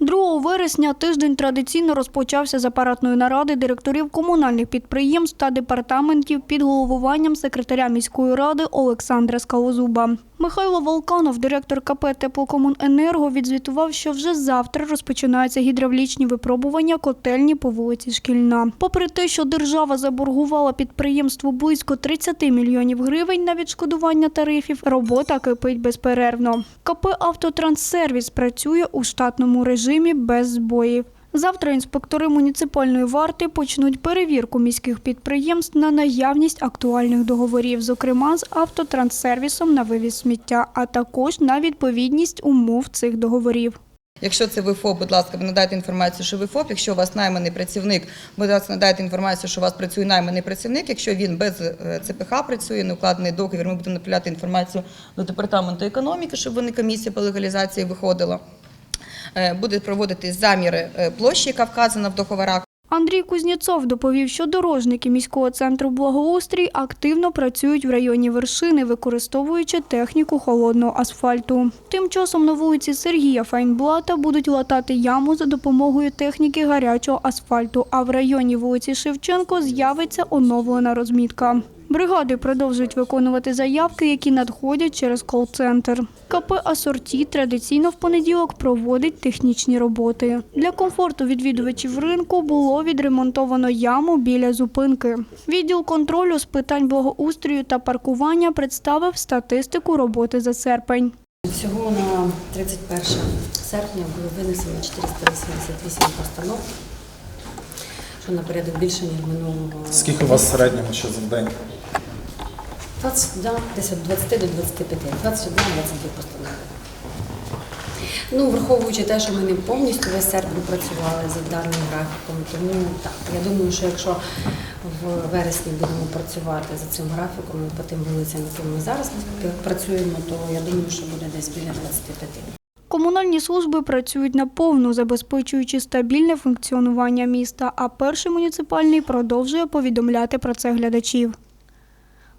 2 вересня тиждень традиційно розпочався з апаратної наради директорів комунальних підприємств та департаментів під головуванням секретаря міської ради Олександра Скалозуба. Михайло Волканов, директор КП «Теплокомуненерго», відзвітував, що вже завтра розпочинаються гідравлічні випробування котельні по вулиці Шкільна. Попри те, що держава заборгувала підприємству близько 30 мільйонів гривень на відшкодування тарифів, робота кипить безперервно. КП «Автотранссервіс» працює у штатному режимі без збоїв. Завтра інспектори муніципальної варти почнуть перевірку міських підприємств на наявність актуальних договорів, зокрема з автотранссервісом на вивіз сміття, а також на відповідність умов цих договорів. Якщо це ВФОП, будь ласка, надайте інформацію, що ВФОП. Якщо у вас найманий працівник, будь ласка, надайте інформацію, що у вас працює найманий працівник. Якщо він без е, ЦПХ працює, не укладений договір, ми будемо направляти інформацію до департаменту економіки, щоб вони комісія по легалізації виходила. Е, Буде проводити заміри е, площі, яка вказана в договорах. Андрій Кузнєцов доповів, що дорожники міського центру благоустрій активно працюють в районі вершини, використовуючи техніку холодного асфальту. Тим часом на вулиці Сергія Файнблата будуть латати яму за допомогою техніки гарячого асфальту, а в районі вулиці Шевченко з'явиться оновлена розмітка. Бригади продовжують виконувати заявки, які надходять через кол-центр. КП «Асорті» традиційно в понеділок проводить технічні роботи. Для комфорту відвідувачів ринку було відремонтовано яму біля зупинки. Відділ контролю з питань благоустрою та паркування представив статистику роботи за серпень. Всього на 31 серпня було винесено 488 постанов, що на порядок більше, ніж минулого. Скільки у вас в середньому ще за день? 20, да, десь від 20 до 25, 21-22 постанови. Ну, враховуючи те, що ми не повністю весь серпень працювали за даним графіком, тому так, я думаю, що якщо в вересні будемо працювати за цим графіком і по тим вулицям, яким ми зараз працюємо, то я думаю, що буде десь біля 25. Комунальні служби працюють наповну, забезпечуючи стабільне функціонування міста, а перший муніципальний продовжує повідомляти про це глядачів.